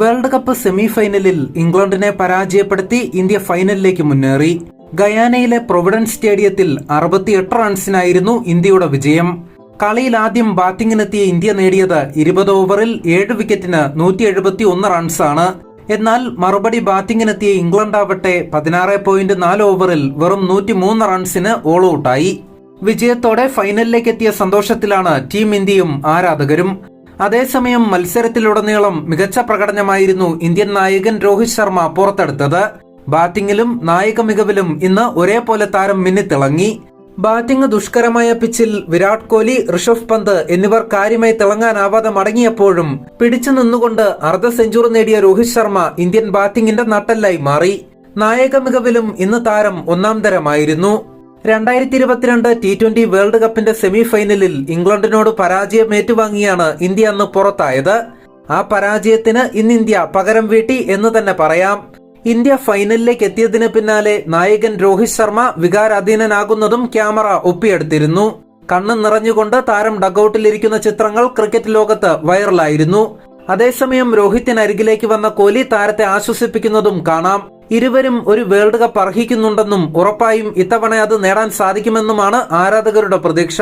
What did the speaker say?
World cup semi ഫൈനലിൽ ഇംഗ്ലണ്ടിനെ പരാജയപ്പെടുത്തി ഇന്ത്യ ഫൈനലിലേക്ക് മുന്നേറി. ഗയാനയിലെ പ്രൊവിഡൻസ് സ്റ്റേഡിയത്തിൽ അറുപത്തിയെട്ട് റൺസിനായിരുന്നു ഇന്ത്യയുടെ വിജയം. കളിയിൽ ആദ്യം ബാറ്റിംഗിനെത്തിയ ഇന്ത്യ നേടിയത് ഇരുപത് ഓവറിൽ ഏഴ് വിക്കറ്റിന് നൂറ്റി എഴുപത്തി ഒന്ന് റൺസാണ്. എന്നാൽ മറുപടി ബാറ്റിംഗിനെത്തിയ ഇംഗ്ലണ്ട് ആവട്ടെ പതിനാറ് പോയിന്റ് നാല് ഓവറിൽ വെറും നൂറ്റി മൂന്ന് റൺസിന് ഓൾ ഔട്ടായി. വിജയത്തോടെ ഫൈനലിലേക്ക് എത്തിയ സന്തോഷത്തിലാണ് ടീം ഇന്ത്യയും ആരാധകരും. അതേസമയം മത്സരത്തിലുടനീളം മികച്ച പ്രകടനമായിരുന്നു ഇന്ത്യൻ നായകൻ രോഹിത് ശർമ്മ പുറത്തെടുത്തത്. ബാറ്റിംഗിലും നായക മികവിലും ഇന്ന് ഒരേപോലെ താരം മിന്നിത്തിളങ്ങി. ബാറ്റിംഗ് ദുഷ്കരമായ പിച്ചിൽ വിരാട് കോഹ്ലി ഋഷഭ് പന്ത് എന്നിവർ കാര്യമായി തിളങ്ങാനാവാതെ മടങ്ങിയപ്പോഴും പിടിച്ചു നിന്നുകൊണ്ട് അർദ്ധ സെഞ്ചുറി നേടിയ രോഹിത് ശർമ്മ ഇന്ത്യൻ ബാറ്റിംഗിന്റെ നട്ടെല്ലായി മാറി. നായക മികവിലും ഇന്ന് താരം ഒന്നാം തരമായിരുന്നു. രണ്ടായിരത്തി ഇരുപത്തിരണ്ട് ടി ട്വന്റി വേൾഡ് കപ്പിന്റെ സെമി ഫൈനലിൽ ഇംഗ്ലണ്ടിനോട് പരാജയം ഏറ്റുവാങ്ങിയാണ് ഇന്ത്യ അന്ന് പുറത്തായത്. ആ പരാജയത്തിന് ഇന്ന് ഇന്ത്യ പകരം വീട്ടി എന്ന് തന്നെ പറയാം. ഇന്ത്യ ഫൈനലിലേക്ക് എത്തിയതിന് പിന്നാലെ നായകൻ രോഹിത് ശർമ്മ വികാരാധീനനാകുന്നതും ക്യാമറ ഒപ്പിയെടുത്തിരുന്നു. കണ്ണ് നിറഞ്ഞുകൊണ്ട് താരം ഡഗൌട്ടിലിരിക്കുന്ന ചിത്രങ്ങൾ ക്രിക്കറ്റ് ലോകത്ത് വൈറലായിരുന്നു. അതേസമയം രോഹിത്തിനരികിലേക്ക് വന്ന കോഹ്ലി താരത്തെ ആശ്വസിപ്പിക്കുന്നതും കാണാം. ഇരുവരും ഒരു വേൾഡ് കപ്പ് അർഹിക്കുന്നുണ്ടെന്നും ഉറപ്പായും ഇത്തവണ അത് നേടാൻ സാധിക്കുമെന്നുമാണ് ആരാധകരുടെ പ്രതീക്ഷ.